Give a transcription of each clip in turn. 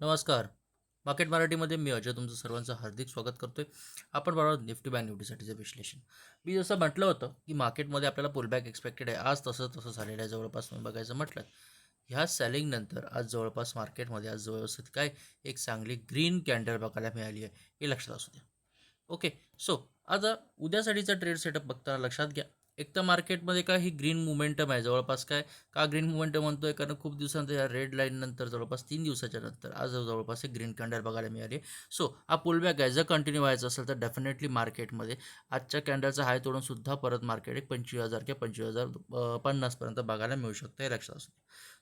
नमस्कार. मार्केट मराठीमध्ये मी अजय तुमचं सर्वांचं हार्दिक स्वागत करतोय. आपण बरोबर निफ्टी बँक निफ्टीसाठीचं विश्लेषण. मी जसं म्हटलं होतं की मार्केटमध्ये आपल्याला पुलबॅक एक्सपेक्टेड आहे. आज तसं तसं झालेलं आहे. जवळपास तुम्ही बघायचं म्हटलं ह्या सेलिंगनंतर आज जवळपास मार्केटमध्ये आज व्यवस्थित काय एक चांगली ग्रीन कॅन्डल बघायला मिळाली आहे हे लक्षात असू द्या. ओके सो आज उद्यासाठीचा ट्रेड सेटअप बघताना लक्षात घ्या. एक तर मार्केटमध्ये काय ही ग्रीन मुमेंटम आहे. जवळपास काय का ग्रीन मुमेंटम म्हणतोय? कारण खूप दिवसानंतर या रेड लाईन नंतर जवळपास तीन दिवसाच्या नंतर आज जवळपास एक ग्रीन कॅन्डल बघायला मिळाली. सो हा पुलबॅक आहे. जर कंटिन्यू व्हायचं असेल तर डेफिनेटली मार्केटमध्ये आजच्या कॅन्डलचा हाय तोडून सुद्धा परत मार्केट एक पंचवीस हजार किंवा पंचवीस हजार पन्नासपर्यंत बघायला मिळू शकतं हे लक्षात असू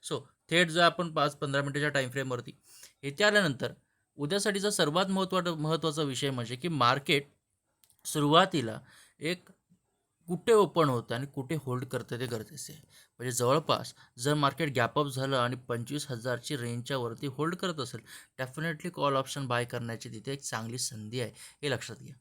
सो थेट जर आपण पाच पंधरा मिनिटाच्या टाईम फ्रेमवरती आल्यानंतर उद्यासाठीचा सर्वात महत्त्वा महत्त्वाचा विषय म्हणजे की मार्केट सुरुवातीला एक कुठे ओपन होतं आणि कुठे होल्ड करतं ते गरजेचं आहे. म्हणजे जवळपास जर मार्केट गॅपअप झालं आणि पंचवीस हजारची रेंजच्या वरती होल्ड करत असेल डेफिनेटली कॉल ऑप्शन बाय करण्याची तिथे एक चांगली संधी आहे हे लक्षात घ्या.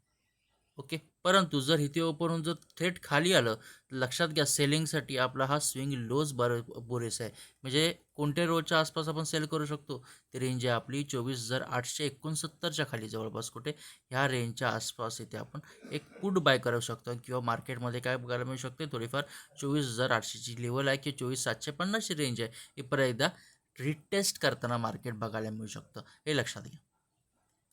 ओके? परंतु जर इथे ओपन जर थेट खाली आलं तर लक्षात घ्या सेलिंगसाठी आपला हा स्विंग लोज बर पुरेसा आहे. म्हणजे कोणत्या रोजच्या आसपास आपण सेल करू शकतो. ती रेंज आहे आपली चोवीस हजार आठशे एकोणसत्तरच्या खाली जवळपास कुठे? ह्या रेंजच्या आसपास इथे आपण एक पुट बाय करू शकतो. किंवा मार्केटमध्ये काय बघायला मिळू शकते? थोडीफार चोवीस हजार आठशेची लेवल आहे किंवा चोवीस सातशे पन्नासची रेंज आहे. ही परत एकदा रिटेस्ट करताना मार्केट बघायला मिळू शकतं. हे लक्षात घ्या.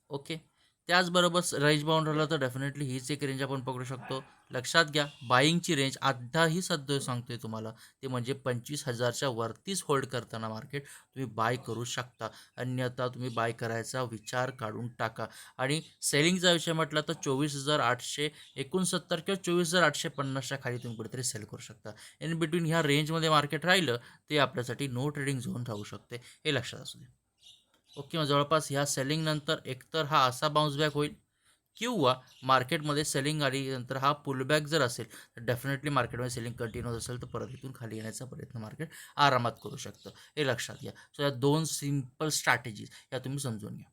ओके? त्याचबरोबर रेंज बाउंड राहिलं तर डेफिनेटली हीच एक रेंज आपण पकडू शकतो. लक्षात घ्या बाईंगची रेंज आत्ताही सध्या सांगतोय तुम्हाला. ते म्हणजे पंचवीस हजारच्या वरतीच होल्ड करताना मार्केट तुम्ही बाय करू शकता. अन्यथा तुम्ही बाय करायचा विचार काढून टाका. आणि सेलिंगचा विषय म्हटला तर चोवीस हजार आठशे एकोणसत्तर किंवा चोवीस हजार आठशे पन्नासच्या खाली तुम्ही कुठेतरी सेल करू शकता. इन बिटवीन ह्या रेंजमध्ये मार्केट राहिलं ते आपल्यासाठी नो ट्रेडिंग झोन राहू शकते. हे लक्षात असू दे ओके जवळपास ह्या सेलिंगनंतर एकतर हा असा बाउन्स बॅक होईल किंवा मार्केटमध्ये सेलिंग आली नंतर हा पुलबॅक जर असेल तर डेफिनेटली मार्केटमध्ये सेलिंग कंटिन्यू असेल तर परत इथून खाली येण्याचा प्रयत्न मार्केट आरामात करू शकतं. हे लक्षात घ्या. सो या दोन सिंपल स्ट्रॅटेजीज या तुम्ही समजून घ्या.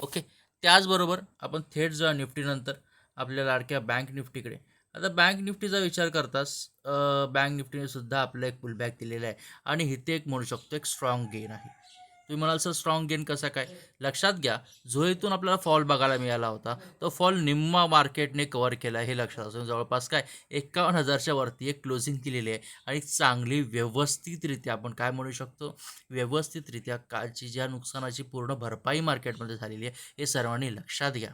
ओके त्याचबरोबर आपण थेट जाऊ निफ्टीनंतर आपल्या लाडक्या बँक निफ्टीकडे. आता बँक निफ्टीचा विचार करताच बँक निफ्टीने सुद्धा आपलं एक पुलबॅक दिलेला आहे. आणि इथे एक म्हणू शकतो एक स्ट्रॉंग गेन आहे. तुम्ही म्हणाल सर स्ट्रॉंग गेन कसा काय? लक्षात घ्या जो इथून आपल्याला फॉल बघायला मिळाला होता तो फॉल निम्मा मार्केटने कवर केला हे लक्षात असून जवळपास काय एकावन्न हजारच्या वरती एक क्लोजिंग केलेली आहे आणि चांगली व्यवस्थितरित्या आपण काय म्हणू शकतो? व्यवस्थितरित्या कालची ज्या नुकसानाची पूर्ण भरपाई मार्केटमध्ये झालेली आहे हे सर्वांनी लक्षात घ्या.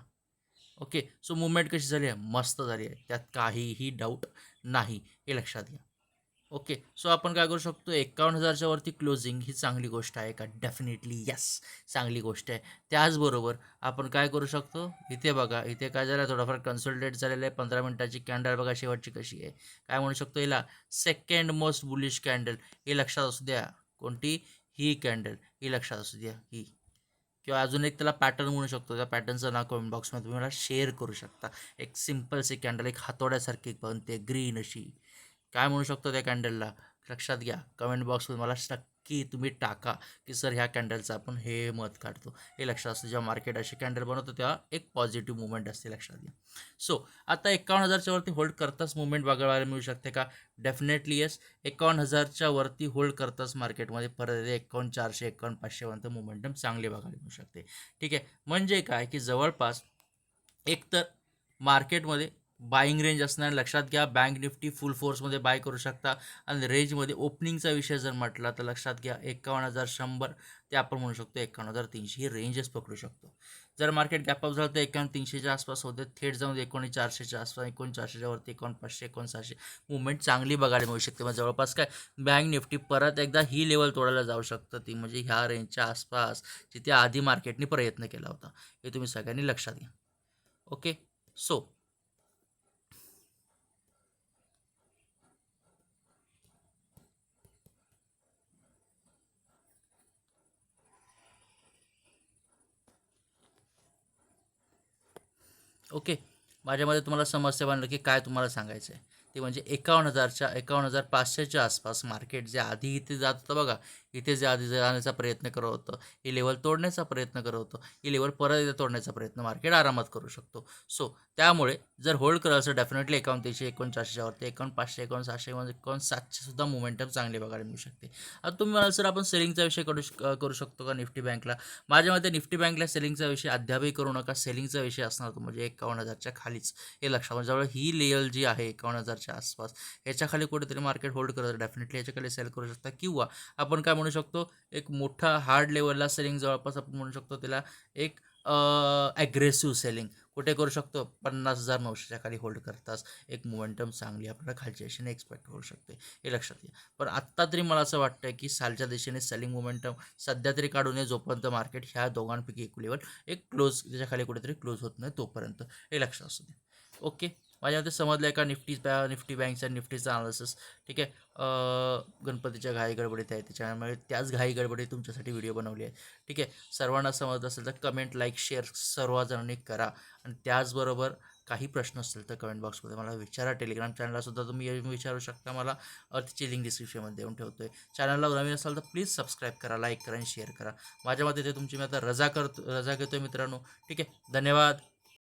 ओके सो मुवमेंट कशी झाली आहे? मस्त झाली आहे. त्यात काहीही डाऊट नाही हे लक्षात घ्या. ओके सो आपण काय करू शकतो? एकावन्न हजारच्या वरती क्लोजिंग ही चांगली गोष्ट आहे का? डेफिनेटली यस चांगली गोष्ट आहे. त्याचबरोबर आपण काय करू शकतो? इथे बघा इथे काय झालं थोडंफार कन्सल्टेट झालेलं आहे. पंधरा मिनटाची कॅन्डल बघा शेवटची कशी आहे. काय म्हणू शकतो हिला? सेकंड मोस्ट बुलिश कॅन्डल हे लक्षात असू द्या. कोणती? ही कॅन्डल ही लक्षात असू द्या. ही. किंवा अजून एक त्याला पॅटर्न म्हणू शकतो. त्या पॅटर्नचं नाव कमेंट बॉक्समध्ये तुम्ही मला शेअर करू शकता. एक सिम्पलशी कॅन्डल एक हातोड्यासारखी बनते ग्रीन अशी. काय म्हणू शकतो त्या कॅन्डलला? लक्षात घ्या. कमेंट बॉक्समध्ये मला नक्की तुम्ही टाका की सर ह्या कॅन्डलचं आपण हे मत काढतो. हे लक्षात असतं. जेव्हा मार्केट अशी कॅन्डल बनवतो तेव्हा एक पॉझिटिव्ह मुवमेंट असते लक्षात घ्या. सो आता एकावन्न हजारच्या वरती होल्ड करताच मुवमेंट बघायला मिळू शकते का? डेफिनेटली येस एकावन्न हजारच्या वरती होल्ड करताच मार्केटमध्ये परत एकावन्न चारशे एकावन्न पाचशेपर्यंत मुवमेंटम चांगले बघायला मिळू शकते. ठीक आहे? म्हणजे काय? की जवळपास एकतर मार्केटमध्ये बाईंग रेंज असणार. लक्षात घ्या बँक निफ्टी फुल फोर्समध्ये बाय करू शकता. आणि रेंजमध्ये ओपनिंगचा विषय जर म्हटला तर लक्षात घ्या एकावन्न हजार शंभर ते आपण म्हणू शकतो एकावन्न हजार तीनशे. ही रेंजच पकडू शकतो. जर मार्केट गॅपअप झालं तर एकावन्न तीनशेच्या आसपास होते. थेट जाऊन एकोणी चारशेच्या आसपास एकोण चारशेच्या वरती एकोण पाचशे एकोण सहाशे. मुवमेंट चांगली बघायला मिळू शकते. मग जवळपास काय बँक निफ्टी परत एकदा ही लेवल तोडायला जाऊ शकतं ती. म्हणजे ह्या रेंजच्या आसपास जिथे आधी मार्केटने प्रयत्न केला होता. हे तुम्ही सगळ्यांनी लक्षात घ्या. Okay so okay. माझ्यामध्ये तुम्हाला समस्या बनलं की काय तुम्हाला सांगायचं आहे ते म्हणजे एकावन्न हजारच्या एकावन्न हजार पाचशेच्या आसपास मार्केट जे आधी इथे जात होतं बघा इथे जे आधी जाण्याचा प्रयत्न करत होतं ही लेवल तोडण्याचा प्रयत्न करत होतं ही लेवल परत एकदा तोडण्याचा प्रयत्न मार्केट आरामात करू शकतो. सो त्यामुळे जर होल्ड करत असेल डेफिनेटली एकावन्न तीनशे एकोणचारशेच्या वरती एकावन्न पाचशे एकावन्न सहाशे म्हणजे एकोण सातशे सुद्धा मोमेंटम चांगले बघायला मिळू शकते. आता तुम्ही म्हणाल सर आपण सेलिंगचा विषय करू करू शकतो का निफ्टी बँकला माझ्या मते निफ्टी बँकला सेलिंगचा विषय अद्यापही करू नका. सेलिंगचा विषय असणार तो म्हणजे एकावन्न हजारच्या खालीच. हे लक्षात म्हणजे जवळ ही लेवल जी आहे एकावन्न हजारच्या आसपास. ह्याच्याखाली कुठेतरी मार्केट होल्ड करत डेफिनेटली याच्याखाली सेल करू शकता. किंवा आपण काय म्हणू शकतो एक मोठा हार्ड लेवलला सेलिंग जवळपास आपण म्हणू शकतो त्याला एक ॲग्रेसिव्ह सेलिंग कुठे करू शकतो? पन्नास हजार नऊशेच्या खाली होल्ड करताच एक मोमेंटम चांगली आपल्याला खालच्या दिशेने एक्सपेक्ट करू शकते. हे लक्षात घ्या. पण आत्ता तरी मला असं वाटतं की सालच्या दिशेने सेलिंग मोमेंटम सध्या तरी काढू नये जोपर्यंत मार्केट ह्या दोघांपैकी एक लेवल एक क्लोज त्याच्याखाली कुठेतरी क्लोज होत नाही तोपर्यंत. हे लक्षात असू दे ओके माझ्यामध्ये समजलं आहे का निफ्टी बॅ निफ्टी बँकचा निफ्टीचा अनालिसिस ठीक आहे? गणपतीच्या घाई गडबडीत आहे. त्याच्यामुळे त्याच घाई गडबडीत तुमच्यासाठी व्हिडिओ बनवली आहे. ठीक आहे? सर्वांना समजलं असेल तर कमेंट लाईक शेअर सर्वजणांनी करा. आणि त्याचबरोबर काही प्रश्न असतील तर कमेंट बॉक्समध्ये मला विचारा. टेलिग्राम चॅनललासुद्धा तुम्ही विचारू शकता मला. तिची लिंक डिस्क्रिप्शनमध्ये देऊन ठेवतो आहे चॅनलला नवीन असाल तर प्लीज सबस्क्राईब करा लाईक करा आणि शेअर करा. माझ्या मते ते तुमची मी आता रजा करतो रजा घेतो मित्रांनो. ठीक आहे? धन्यवाद.